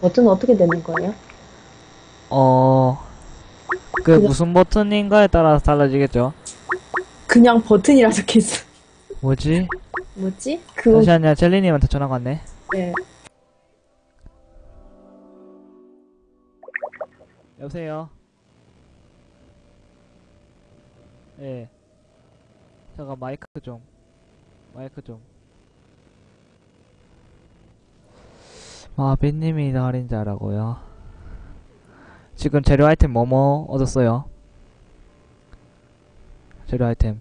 버튼 어떻게 되는 거예요? 어, 그 그냥- 무슨 버튼인가에 따라서 달라지겠죠? 그냥 버튼이라 적혀있어. 뭐지? 뭐지? 그거, 잠시만요, 젤리님한테 전화가 왔네. 네. 여보세요? 예. 잠깐 마이크 좀. 마이크 좀. 마비님이 할인자라고요. 지금 재료 아이템 뭐뭐 얻었어요? 재료 아이템.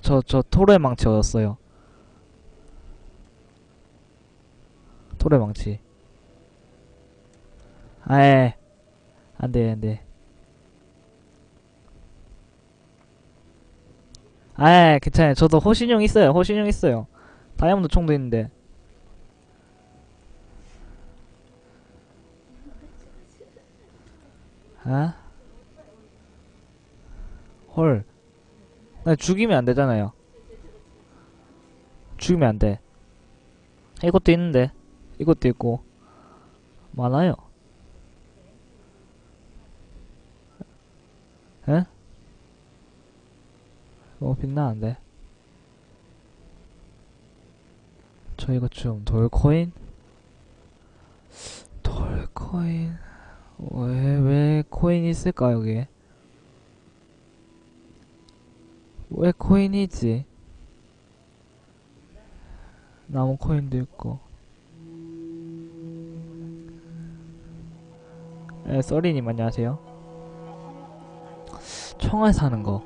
저, 저 토레 망치 얻었어요. 토레 망치. 아예. 안 돼, 안 돼. 아예, 괜찮아요. 저도 호신용 있어요. 호신용 있어요. 다이아몬드 총도 있는데. 아? 헐. 나 죽이면 안 되잖아요. 죽이면 안 돼. 이것도 있는데. 이것도 있고. 많아요. 에? 너무 빛나는데. 저 이거 좀 돌코인? 돌코인 왜, 왜 코인 있을까 여기에? 왜 코인이지? 나무 코인도 있고 네, 써리님 안녕하세요 청알 사는 거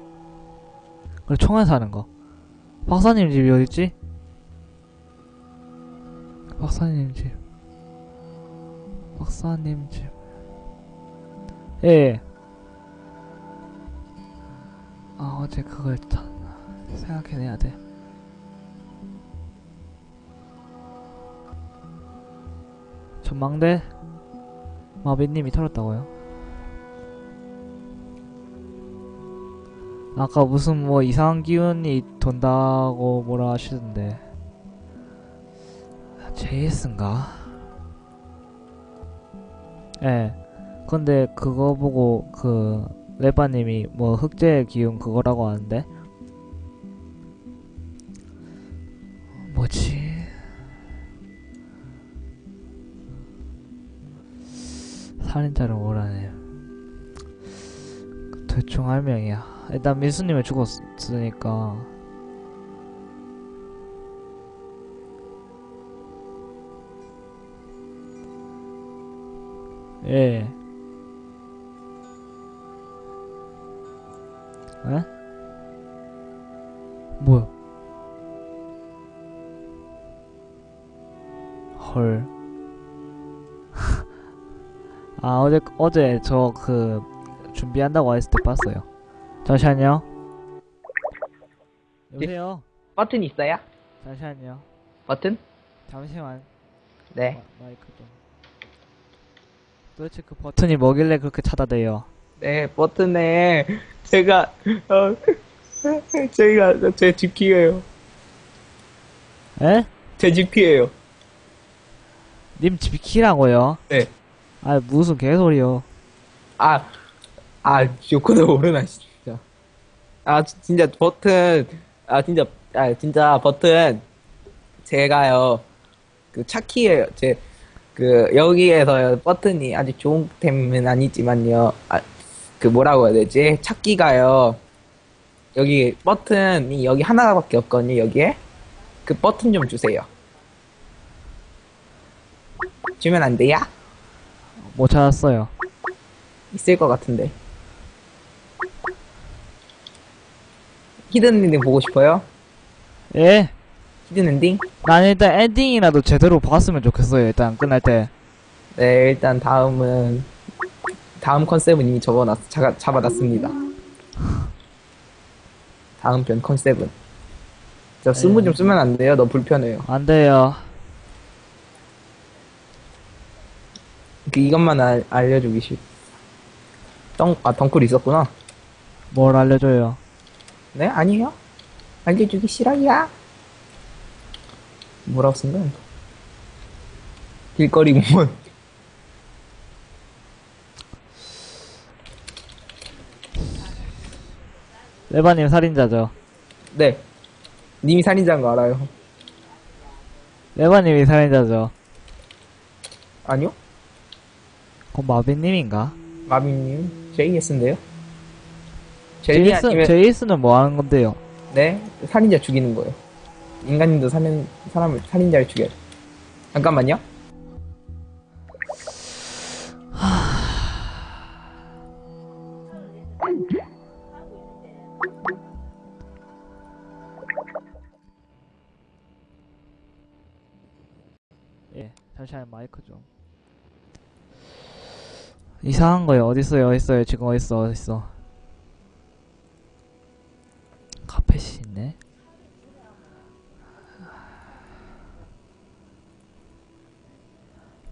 그래 청알 사는 거 박사님 집이 어딨지? 박사님 집. 박사님 집. 예, 예. 아 어제 그걸 다 생각해내야 돼. 전망대? 마비님이 털었다고요? 아까 무슨 뭐 이상한 기운이 돈다고 뭐라 하시던데 JS인가? 예. 근데 그거 보고 그 레바님이 뭐 흑제 기운 그거라고 하는데 뭐지? 살인자를 뭐라네. 대충 할명이야. 일단 민수님은 죽었으니까. 예. 에? 뭐야? 헐. 아, 어제, 어제 저 그, 준비한다고 했을 때 봤어요. 잠시만요. 여보세요? 버튼 있어요? 잠시만요. 버튼? 잠시만. 네. 마, 마이크 좀. 도대체 그 버튼이 뭐길래 그렇게 찾아대요? 네, 버튼에 제가 어 제가 제 GP예요. 에? 제 GP예요. 님 지키라고요? 네. 아, 무슨 개소리요. 아, 아, 요코도 모르나 진짜. 아, 지- 진짜 버튼, 아, 진짜, 아, 진짜 버튼 제가요 그 차키예요. 제 그 여기에서 버튼이 아직 좋은 템은 아니지만요. 아, 그 뭐라고 해야 되지? 찾기가요. 여기 버튼이 여기 하나밖에 없거든요. 여기에 그 버튼 좀 주세요. 주면 안 돼요? 못 찾았어요. 있을 것 같은데. 히든 엔딩 보고 싶어요? 예? 히든 엔딩? 난 일단 엔딩이라도 제대로 봤으면 좋겠어요, 일단 끝날 때. 네, 일단 다음은 다음 컨셉은 이미 적어놨, 잡아, 잡아놨습니다. 다음 편 컨셉은. 저 스무 좀 쓰면 안 돼요? 너무 불편해요. 안 돼요. 그 이것만 알, 알려주기 싫. 덩, 아, 덩쿨 있었구나. 뭘 알려줘요. 네? 아니에요? 알려주기 싫어요. 뭐라고 쓴 거야? 길거리 공원. 레바님 살인자죠. 네. 님이 살인자인 거 알아요? 레바님이 살인자죠. 아니요? 그럼 마빈님인가? 마빈님, JS인데요? 아니면, 제이스는 뭐 하는 건데요? 네, 살인자 죽이는 거예요. 인간님도 살인, 사람을, 살인자를 죽여요. 잠깐만요. 예, 잠시만 마이크 좀. 이상한 거예요. 어딨어요? 어딨어요? 지금 어딨어? 어딨어? 카펫이 있네.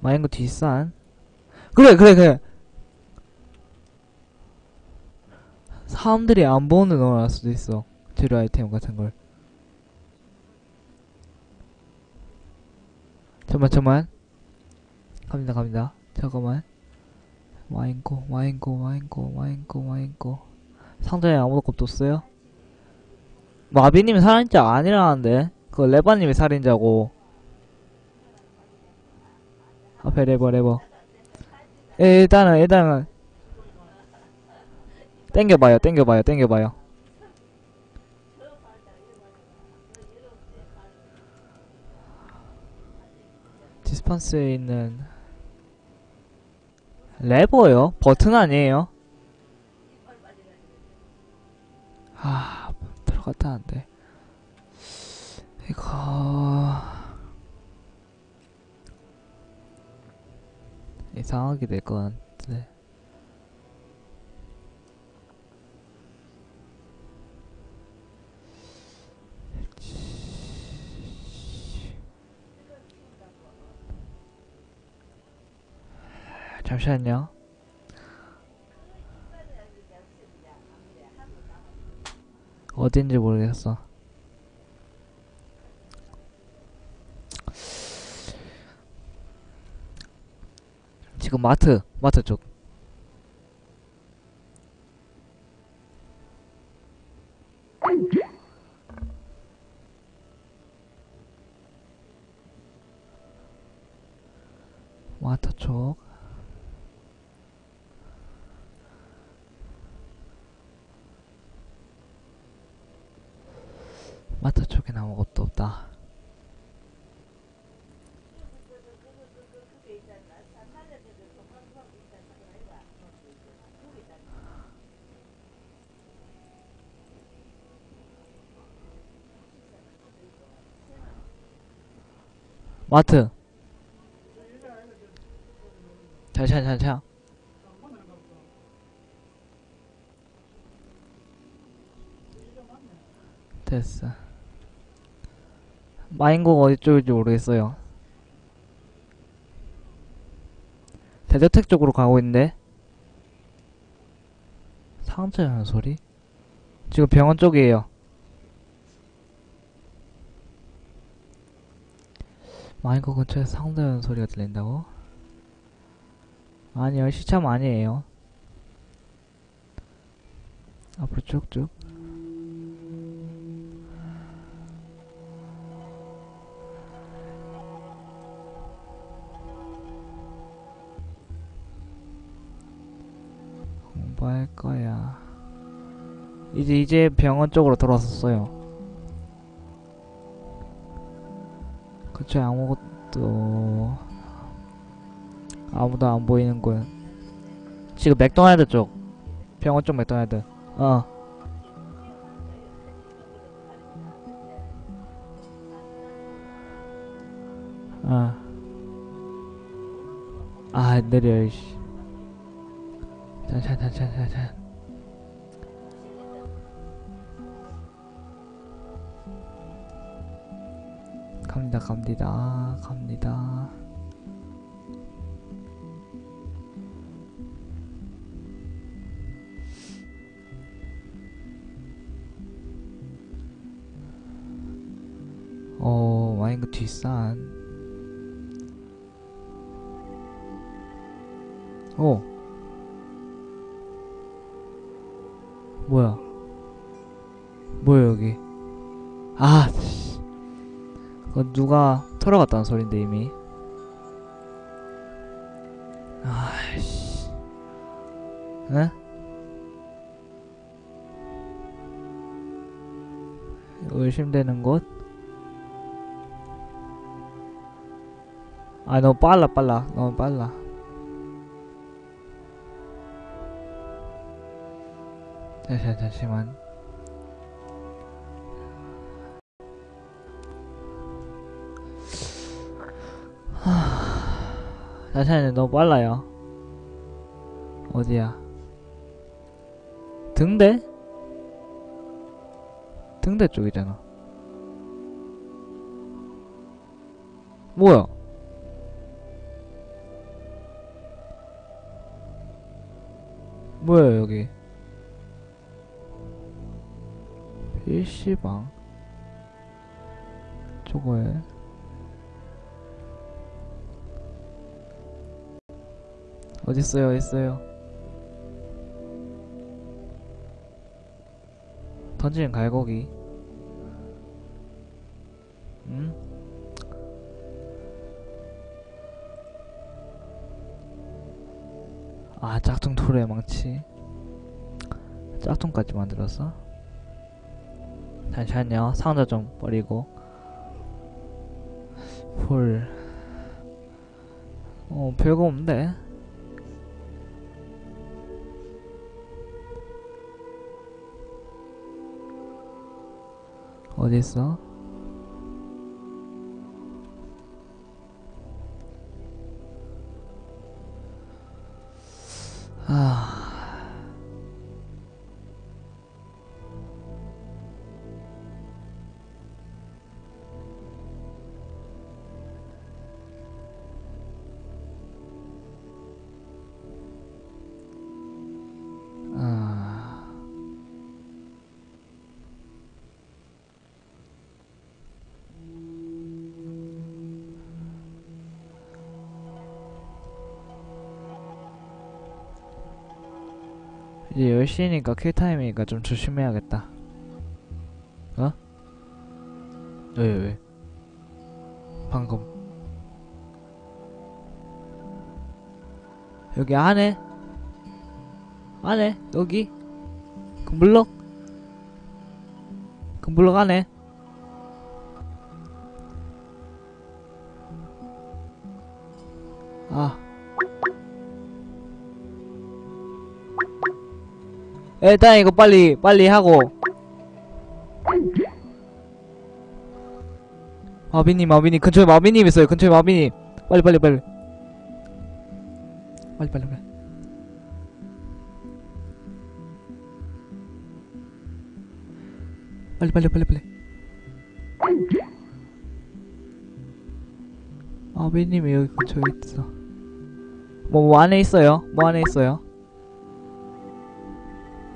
마인드 뒷산. 그래, 그래, 그래. 사람들이 안 보는 넣어놨을 수도 있어. 재료 아이템 같은 걸. 잠만, 잠만. 갑니다, 갑니다. 잠깐만. 와인고, 와인고, 와인고, 와인고, 와인고. 상자에 아무것도 없어요? 마비님이 살인자 아니라는데? 그 레바님이 살인자고. 앞에 레버, 레버. 예, 일단은, 일단은. 땡겨봐요, 땡겨봐요, 땡겨봐요. 디스판스에 있는 레버요? 버튼 아니에요? 아 들어갔다 안돼 이거 이상하게 될 것 같은데 잠시만요. 어딘지 모르겠어. 지금 마트, 마트 쪽. 마트 쪽. 마트 쪽엔 아무것도 없다. 마트. 잠시만, 잠시만. 됐어. 마인곡 어디 쪽인지 모르겠어요. 대저택 쪽으로 가고 있는데 상자라는 소리? 지금 병원 쪽이에요. 마인곡 근처에 상자라는 소리가 들린다고? 아니요, 시참 아니에요. 앞으로 쭉쭉. 공부할 거야. 이제 이제 병원 쪽으로 돌아섰어요. 그쵸 아무것도 아무도 안 보이는군. 지금 맥도날드 쪽 병원 쪽 맥도날드. 어. 어. 아 느려 이씨. 잠깐 잠깐 잠 갑니다 갑니다. 갑니다. 어 아이고 뒷산. 어. 뭐야? 뭐야 여기? 아 씨. 그거 누가 털어갔다는 소린데 이미. 아이씨. 에? 의심되는 곳? 아 너무 빨라 빨라. 너무 빨라. 잠시만 잠시만 하... 잠시만요 너무 빨라요? 어디야? 등대? 등대 쪽이잖아. 뭐야? 뭐야 여기? PC방? 저거에 어딨어요 어딨어요? 던지는 갈고기. 응? 아 짝퉁 토레 망치. 짝퉁까지 만들었어? 잠시만요. 상자 좀 버리고. 볼 어, 별거 없는데 Odessa. Ah. 이제 10시니까 킬타임이니까 좀 조심해야겠다. 어? 왜, 왜? 방금. 여기 안에? 안에? 여기? 금블럭? 금블럭 안에? 일단 이거 빨리 빨리 하고. 마비님 마비님. 근처에 마비님 있어요. 근처에 마비님. 빨리 빨리 빨리. 빨리 빨리 빨리. 빨리 빨리 빨리 빨리. 마비님이 여기 근처에 있어. 뭐, 뭐 안에 있어요? 뭐 안에 있어요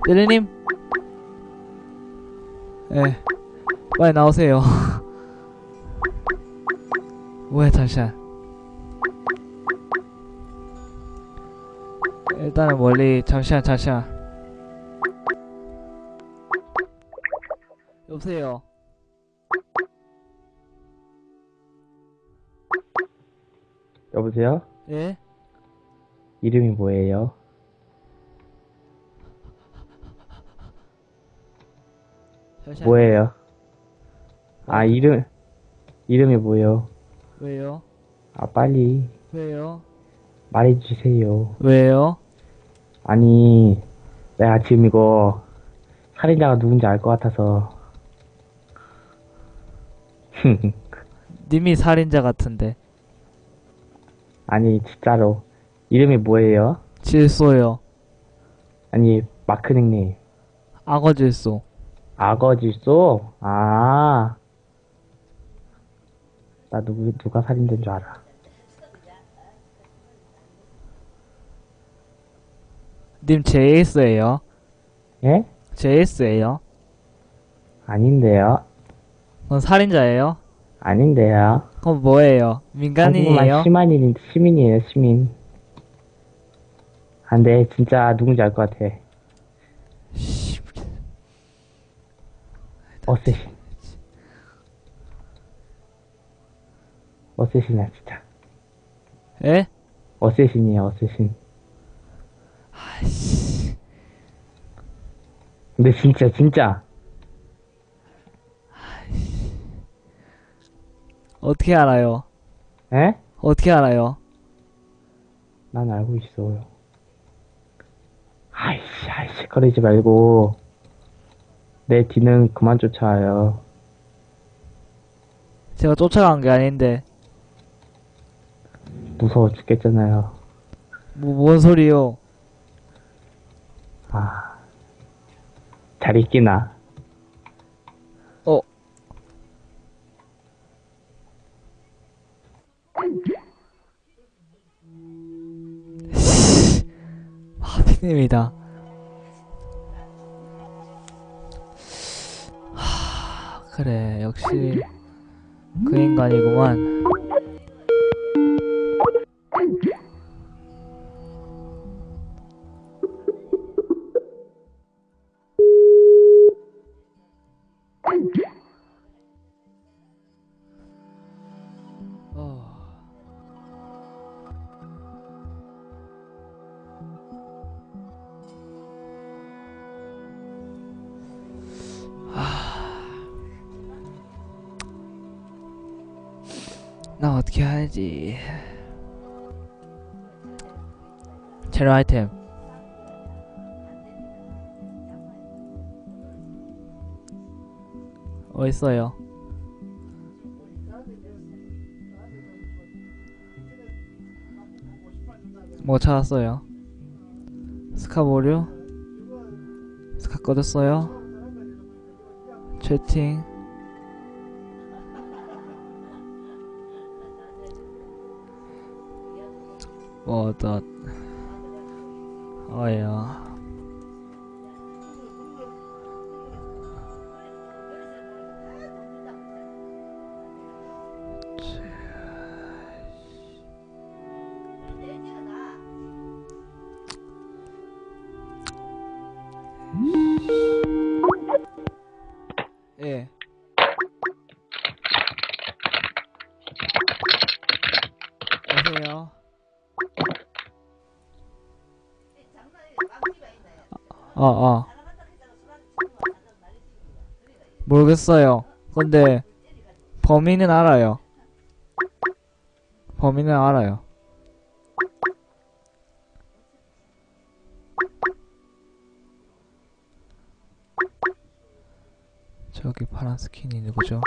떼르님 예 빨리 나오세요 왜 잠시만 일단은 멀리 잠시만 잠시만 여보세요 여보세요? 예? 이름이 뭐예요? 뭐예요? 아, 이름, 이름이 뭐예요? 왜요? 아, 빨리 왜요? 말해주세요. 왜요? 아니, 내가 지금 이거 살인자가 누군지 알 것 같아서. 님이 살인자 같은데 아니, 진짜로. 이름이 뭐예요? 질소요 아니, 마크 닉네임. 악어 질소 악어질소? 아. 나 누구, 누가 살인된 줄 알아. 님 JS예요 예? JS예요 아닌데요. 그건 살인자예요 아닌데요. 그럼 뭐예요? 민간인이에요? 시민인, 시민이에요, 시민. 안 돼, 진짜 누군지 알 것 같아. 씨, 어쌔신. 어쌔신이야, 진짜. 에? 어쌔신이에요, 어쌔신. 아이씨. 근데 진짜, 진짜. 어떻게 알아요? 에? 어떻게 알아요? 난 알고 있어요. 아이씨, 아이씨, 거리지 말고. 내 뒤는 그만 쫓아와요. 제가 쫓아간 게 아닌데 무서워 죽겠잖아요. 뭐, 뭔 소리요? 아. 잘 있기나. 어, 하피님이다. 그래 역시 그 인간이구만. 어떻게 하지? 재료 아이템. 어딨어요? 뭐 찾았어요? 스카 보류? 스카 꺼졌어요? 채팅? 뭐 어떤 어 어, 어. 모르겠어요. 근데 범인은 알아요. 범인은 알아요. 저기 파란 스킨이 누구죠?